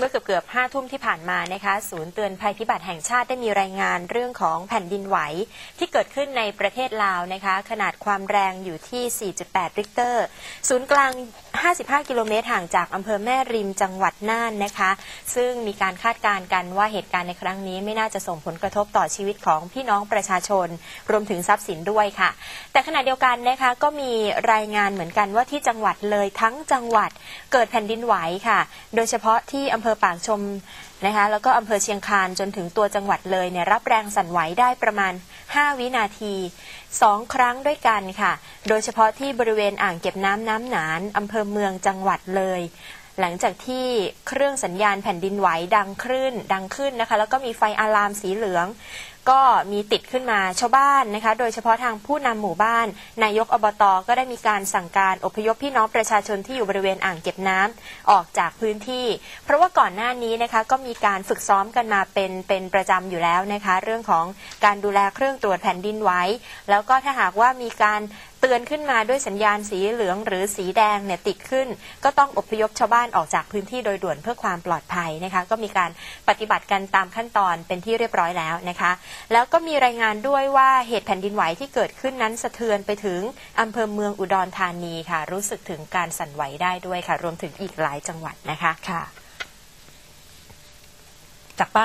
เมื่อเกือบเกือบห้าทุ่มที่ผ่านมานะคะศูนย์เตือนภัยพิบัติแห่งชาติได้มีรายงานเรื่องของแผ่นดินไหว ที่เกิดขึ้นในประเทศลาวนะคะ ขนาดความแรงอยู่ที่ 4.8 ริกเตอร์ ศูนย์กลาง 55 กิโลเมตรห่างจากอำเภอแม่ริมจังหวัดน่านนะคะ ซึ่งมีการคาดการณ์กันว่าเหตุการณ์ในครั้งนี้ไม่น่าจะส่งผลกระทบต่อชีวิตของพี่น้องประชาชน รวมถึงทรัพย์สินด้วยค่ะ แต่ขณะเดียวกันนะคะก็มีรายงานเหมือนกันว่าที่จังหวัดเลยทั้งจังหวัดเกิดแผ่นดินไหวค่ะ โดยเฉพาะที่อำเภอปากชมนะคะแล้วก็อำเภอเชียงคานจนถึงตัวจังหวัดเลยเนี่ยรับแรงสั่นไหวได้ประมาณ 5 วินาที 2 ครั้งด้วยกันค่ะ โดยเฉพาะที่บริเวณอ่างเก็บน้ำน้ำหนานอำเภอเมืองจังหวัดเลย หลังจากที่เครื่องสัญญาณแผ่นดินไหวดังขึ้นดังขึ้นนะคะ แล้วก็มีไฟอะลามสีเหลือง ก็มีติดขึ้นมาชาวบ้านนะคะ โดยเฉพาะทางผู้นำหมู่บ้าน นายกอบตก็ได้มีการสั่งการอพยพพี่น้องประชาชนที่อยู่บริเวณอ่างเก็บน้ำออกจากพื้นที่ เพราะว่าก่อนหน้านี้นะคะก็มีการฝึกซ้อมกันมาเป็นเป็นประจำอยู่แล้วนะคะ เรื่องของการดูแลเครื่องตรวจแผ่นดินไหวแล้วก็ถ้าหากว่ามีการ เตือนขึ้นมาด้วยสัญญาณสีเหลืองหรือสีแดงเนี่ยติดขึ้น ก็ต้องอพยพชาวบ้านออกจากพื้นที่โดยด่วนเพื่อความปลอดภัยนะคะก็มีการปฏิบัติกันตามขั้นตอนเป็นที่เรียบร้อยแล้วนะคะ แล้วก็มีรายงานด้วยว่าเหตุแผ่นดินไหวที่เกิดขึ้นนั้นสะเทือนไปถึงอำเภอเมืองอุดรธานีค่ะ รู้สึกถึงการสั่นไหวได้ด้วยค่ะ รวมถึงอีกหลายจังหวัดนะคะค่ะจากบ้าน